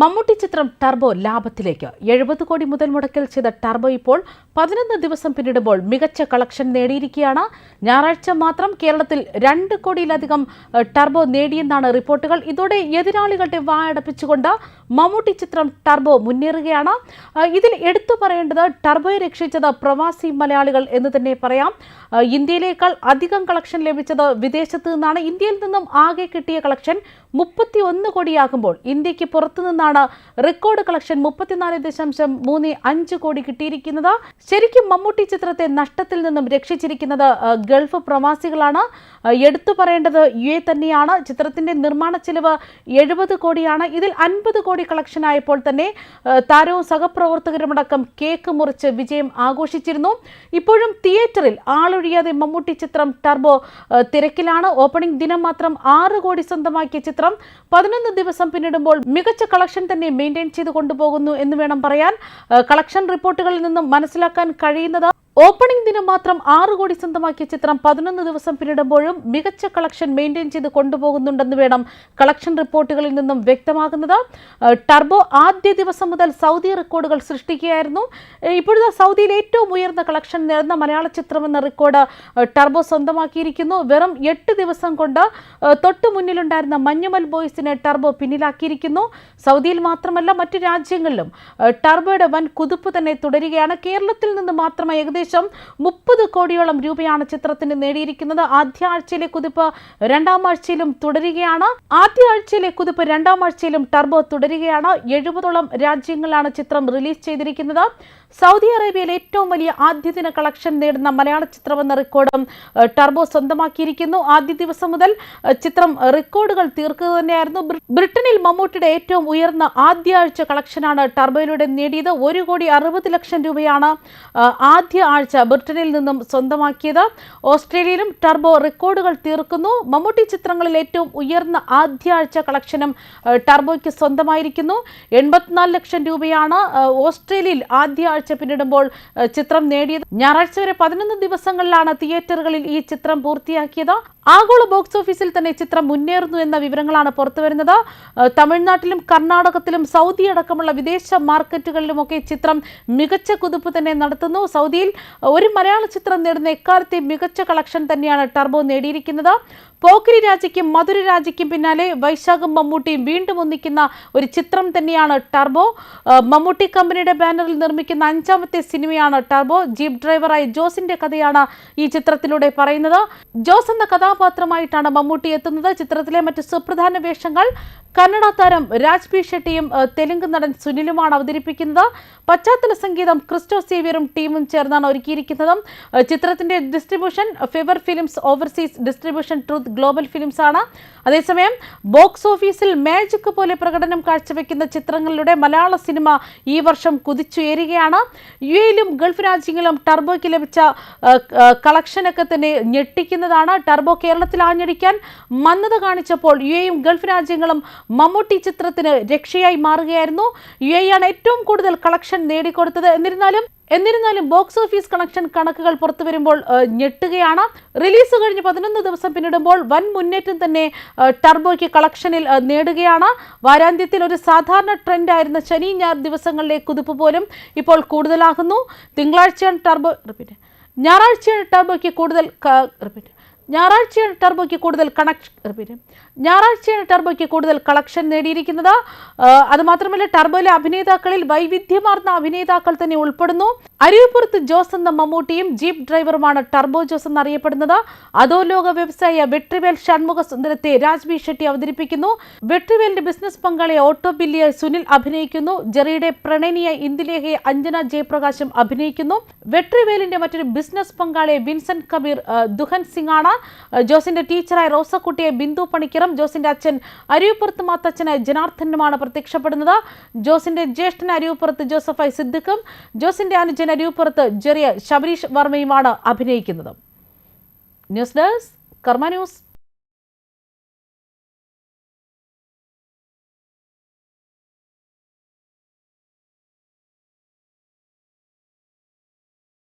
മമ്മൂട്ടി ചിത്രം ടർബോ ലാഭത്തിലേക്ക്. എഴുപത് കോടി മുതൽ മുടക്കിൽ ചെയ്ത ടർബോ ഇപ്പോൾ പതിനൊന്ന് ദിവസം പിന്നിടുമ്പോൾ മികച്ച കളക്ഷൻ നേടിയിരിക്കുകയാണ്. ഞായറാഴ്ച മാത്രം കേരളത്തിൽ രണ്ട് കോടിയിലധികം ടർബോ നേടിയെന്നാണ് റിപ്പോർട്ടുകൾ. ഇതോടെ എതിരാളികളുടെ വായടപ്പിച്ചുകൊണ്ട് മമ്മൂട്ടി ചിത്രം ടർബോ മുന്നേറുകയാണ്. ഇതിൽ എടുത്തു പറയേണ്ടത് ടർബോയെ രക്ഷിച്ചത് പ്രവാസി മലയാളികൾ എന്ന് തന്നെ പറയാം. ഇന്ത്യയിലേക്കാൾ അധികം കളക്ഷൻ ലഭിച്ചത് വിദേശത്ത് നിന്നാണ്. ഇന്ത്യയിൽ നിന്നും ആകെ കിട്ടിയ കളക്ഷൻ മുപ്പത്തി ഒന്ന് കോടിയാകുമ്പോൾ ഇന്ത്യയ്ക്ക് പുറത്തു നിന്നാണ് റെക്കോർഡ് കളക്ഷൻ മുപ്പത്തിനാല് ദശാംശം മൂന്ന് അഞ്ച് കോടി കിട്ടിയിരിക്കുന്നത്. ശരിക്കും മമ്മൂട്ടി ചിത്രത്തെ നഷ്ടത്തിൽ നിന്നും രക്ഷിച്ചിരിക്കുന്നത് ഗൾഫ് പ്രവാസികളാണ്. എടുത്തു പറയേണ്ടത് യു എ തന്നെയാണ്. ചിത്രത്തിന്റെ നിർമ്മാണ ചെലവ് എഴുപത് കോടിയാണ്. ഇതിൽ അൻപത് കോടി കളക്ഷൻ ആയപ്പോൾ തന്നെ താരവും സഹപ്രവർത്തകരുമടക്കം കേക്ക് മുറിച്ച് വിജയം ആഘോഷിച്ചിരുന്നു. ഇപ്പോഴും തിയേറ്ററിൽ ആളൊഴിയാതെ മമ്മൂട്ടി ചിത്രം ടർബോ തിരക്കിലാണ്. ഓപ്പണിംഗ് ദിനം മാത്രം ആറ് കോടി സ്വന്തമാക്കിയ ചിത്രം പതിനൊന്ന് ദിവസം പിന്നിടുമ്പോൾ മികച്ച കളക്ഷൻ തന്നെ മെയിന്റെയിൻ ചെയ്ത് കൊണ്ടുപോകുന്നു എന്ന് വേണം പറയാൻ. കളക്ഷൻ റിപ്പോർട്ടുകളിൽ നിന്നും മനസ്സിലാക്കാൻ കഴിയുന്നത് ഓപ്പണിംഗ് ദിനം മാത്രം ആറ് കോടി സ്വന്തമാക്കിയ ചിത്രം പതിനൊന്ന് ദിവസം പിന്നിടുമ്പോഴും മികച്ച കളക്ഷൻ മെയിന്റെയിൻ ചെയ്ത് കൊണ്ടുപോകുന്നുണ്ടെന്ന് വേണം കളക്ഷൻ റിപ്പോർട്ടുകളിൽ നിന്നും വ്യക്തമാകുന്നത്. ടർബോ ആദ്യ ദിവസം മുതൽ സൗദി റെക്കോർഡുകൾ സൃഷ്ടിക്കുകയായിരുന്നു. ഇപ്പോഴത്തെ സൗദിയിൽ ഏറ്റവും ഉയർന്ന കളക്ഷൻ നേടുന്ന മലയാള ചിത്രം എന്ന റെക്കോർഡ് ടർബോ സ്വന്തമാക്കിയിരിക്കുന്നു. വെറും എട്ട് ദിവസം കൊണ്ട് തൊട്ടു മുന്നിലുണ്ടായിരുന്ന മഞ്ഞുമൽ ബോയ്സിനെ ടർബോ പിന്നിലാക്കിയിരിക്കുന്നു. സൗദിയിൽ മാത്രമല്ല മറ്റു രാജ്യങ്ങളിലും ടർബോയുടെ വൻ കുതിപ്പ് തന്നെ തുടരുകയാണ്. കേരളത്തിൽ നിന്ന് മാത്രമേ ഏകദേശം മുപ്പത് കോടിയോളം രൂപയാണ് ചിത്രത്തിന് നേടിയിരിക്കുന്നത്. ആദ്യ ആഴ്ചയിലെ കുതിപ്പ് രണ്ടാം ആഴ്ചയിലും തുടരുകയാണ്. ആദ്യ ആഴ്ചയിലെ കുതിപ്പ് രണ്ടാം ആഴ്ചയിലും ടർബോ തുടരുകയാണ്. എഴുപതോളം രാജ്യങ്ങളാണ് ചിത്രം റിലീസ് ചെയ്തിരിക്കുന്നത്. സൗദി അറേബ്യയിൽ ഏറ്റവും വലിയ ആദ്യ ദിന കളക്ഷൻ നേടുന്ന മലയാള ചിത്രമെന്ന റെക്കോർഡും ടർബോ സ്വന്തമാക്കിയിരിക്കുന്നു. ആദ്യ ദിവസം മുതൽ ചിത്രം റെക്കോർഡുകൾ തീർക്കുക തന്നെയായിരുന്നു. ബ്രിട്ടനിൽ മമ്മൂട്ടിയുടെ ഏറ്റവും ഉയർന്ന ആദ്യ ആഴ്ച കളക്ഷനാണ് ടർബോയിലൂടെ നേടിയത്. ഒരു കോടി അറുപത് ലക്ഷം രൂപയാണ് ആദ്യ ആഴ്ച ബ്രിട്ടനിൽ നിന്നും സ്വന്തമാക്കിയത്. ഓസ്ട്രേലിയയിലും ടർബോ റെക്കോർഡുകൾ തീർക്കുന്നു. മമ്മൂട്ടി ചിത്രങ്ങളിൽ ഏറ്റവും ഉയർന്ന ആദ്യ ആഴ്ച കളക്ഷനും ടർബോയ്ക്ക് സ്വന്തമായിരിക്കുന്നു. എൺപത്തിനാല് ലക്ഷം രൂപയാണ് ഓസ്ട്രേലിയയിൽ ആദ്യ ആഴ്ച പിന്നിടുമ്പോൾ ചിത്രം നേടിയത്. ഞായറാഴ്ച വരെ പതിനൊന്ന് ദിവസങ്ങളിലാണ് തിയേറ്ററുകളിൽ ഈ ചിത്രം പൂർത്തിയാക്കിയത്. ആഗോള ബോക്സ് ഓഫീസിൽ തന്നെ ചിത്രം മുന്നേറുന്നു എന്ന വിവരങ്ങളാണ് പുറത്തുവരുന്നത്. വരുന്നത് തമിഴ്നാട്ടിലും കർണാടകത്തിലും സൗദി അടക്കമുള്ള വിദേശ മാർക്കറ്റുകളിലുമൊക്കെ ചിത്രം മികച്ച കുതിപ്പ് തന്നെ നടത്തുന്നു. സൗദിയിൽ ഒരു മലയാള ചിത്രം നേടുന്ന എക്കാലത്തെ മികച്ച കളക്ഷൻ തന്നെയാണ് ടർബോ നേടിയിരിക്കുന്നത്. പോക്കിരി രാജയ്ക്കും മധുര രാജയ്ക്കും പിന്നാലെ വൈശാഖും മമ്മൂട്ടിയും വീണ്ടും ഒന്നിക്കുന്ന ഒരു ചിത്രം തന്നെയാണ് ടർബോ. മമ്മൂട്ടി കമ്പനിയുടെ ബാനറിൽ നിർമ്മിക്കുന്ന അഞ്ചാമത്തെ സിനിമയാണ് ടർബോ. ജീപ്പ് ഡ്രൈവറായി ജോസിന്റെ കഥയാണ് ഈ ചിത്രത്തിലൂടെ പറയുന്നത്. ജോസ് എന്ന കഥാപാത്രമായിട്ടാണ് മമ്മൂട്ടി എത്തുന്നത്. ചിത്രത്തിലെ മറ്റ് സുപ്രധാന വേഷങ്ങൾ കന്നഡ താരം രാജ് പി ഷെട്ടിയും തെലുങ്ക് നടൻ സുനിലുമാണ് അവതരിപ്പിക്കുന്നത്. പശ്ചാത്തല സംഗീതം ക്രിസ്റ്റോ സേവിയറും ടീമും ചേർന്നാണ് ഒരുക്കിയിരിക്കുന്നതും. ചിത്രത്തിന്റെ distribution ഫെവർ films overseas distribution Truth Global Films ആണ്. അതേസമയം ബോക്സ് ഓഫീസിൽ മാജിക് പോലെ പ്രകടനം കാഴ്ചവെക്കുന്ന ചിത്രങ്ങളിലൂടെ മലയാള സിനിമ ഈ വർഷം കുതിച്ചുയരുകയാണ്. യു എയിലും ഗൾഫ് രാജ്യങ്ങളിലും ടർബോയ്ക്ക് ലഭിച്ച കളക്ഷനൊക്കെ തന്നെ ഞെട്ടിക്കുന്നതാണ്. ടർബോ കേരളത്തിൽ ആഞ്ഞടിക്കാൻ മന്ദത കാണിച്ചപ്പോൾ യു എയും ഗൾഫ് രാജ്യങ്ങളും മമ്മൂട്ടി ചിത്രത്തിന് രക്ഷയായി മാറുകയായിരുന്നു. യു എ ആണ് ഏറ്റവും കൂടുതൽ കളക്ഷൻ നേടിക്കൊടുത്തത്. എന്നിരുന്നാലും എന്നിരുന്നാലും ബോക്സ് ഓഫീസ് കണക്ഷൻ കണക്കുകൾ പുറത്തു വരുമ്പോൾ ഏഹ്, ഞെട്ടുകയാണ്. റിലീസ് കഴിഞ്ഞ് പതിനൊന്ന് ദിവസം പിന്നിടുമ്പോൾ വൻ മുന്നേറ്റം തന്നെ ടർബോയ്ക്ക് കളക്ഷനിൽ നേടുകയാണ്. വാരാന്ത്യത്തിൽ ഒരു സാധാരണ ട്രെൻഡായിരുന്ന ശനി ഞായർ ദിവസങ്ങളിലെ കുതിപ്പ് പോലും ഇപ്പോൾ കൂടുതലാകുന്നു. തിങ്കളാഴ്ചയാണ് ടർബോ റിപ്പീറ്റ്. ഞായറാഴ്ചയാണ് ടർബോയ്ക്ക് കൂടുതൽ റിപ്പീറ്റ്. ഞായറാഴ്ചയാണ് ടർബോയ്ക്ക് കൂടുതൽ കണക്ഷൻ പിന്നെ ഞായറാഴ്ചയാണ് ടർബോയ്ക്ക് കൂടുതൽ കളക്ഷൻ നേടിയിരിക്കുന്നത്. അതുമാത്രമല്ല ടർബോയിലെ അഭിനേതാക്കളിൽ വൈവിധ്യമാർന്ന അഭിനേതാക്കൾ തന്നെ ഉൾപ്പെടുന്നു. അരിയപ്പുറത്ത് ജോസ് എന്ന മമ്മൂട്ടിയും ജീപ്പ് ഡ്രൈവറുമാണ് ടർബോ ജോസ് എന്നറിയപ്പെടുന്നത്. അതോ ലോക വ്യവസായ വെട്രിവേൽ ഷൺമുഖ സുന്ദരത്തെ രാജ്ബി ഷെട്ടി അവതരിപ്പിക്കുന്നു. വെട്രിവേലിന്റെ ബിസിനസ് പങ്കാളിയെ ഓട്ടോ ബില്ലിയെ സുനിൽ അഭിനയിക്കുന്നു. ജെറിയുടെ പ്രണയിനിയെ ഇന്ദിലേഖയെ അഞ്ജന ജയപ്രകാശും അഭിനയിക്കുന്നു. വെട്രിവേലിന്റെ മറ്റൊരു ബിസിനസ് പങ്കാളിയെ വിൻസെന്റ് കബീർ ദുഹൻ സിംഗ് ആണ്. ജോസിന്റെ ടീച്ചറായ റോസക്കുട്ടിയെ ബിന്ദു പണിക്കറും ജോസിന്റെ അച്ഛൻ അരിയപ്പുറത്ത് മാത്തച്ഛനായ ജനാർദ്ദനുമാണ് പ്രത്യക്ഷപ്പെടുന്നത്. ജോസിന്റെ ജ്യേഷ്ഠൻ അരിയപ്പുറത്ത് ഐ സിദ്ദിഖും ജോസിന്റെ അനുജൻ അരിയപ്പുറത്ത് ജെറിയ ശബരീഷ് വർമ്മയുമാണ് അഭിനയിക്കുന്നത്. News desk Karma news.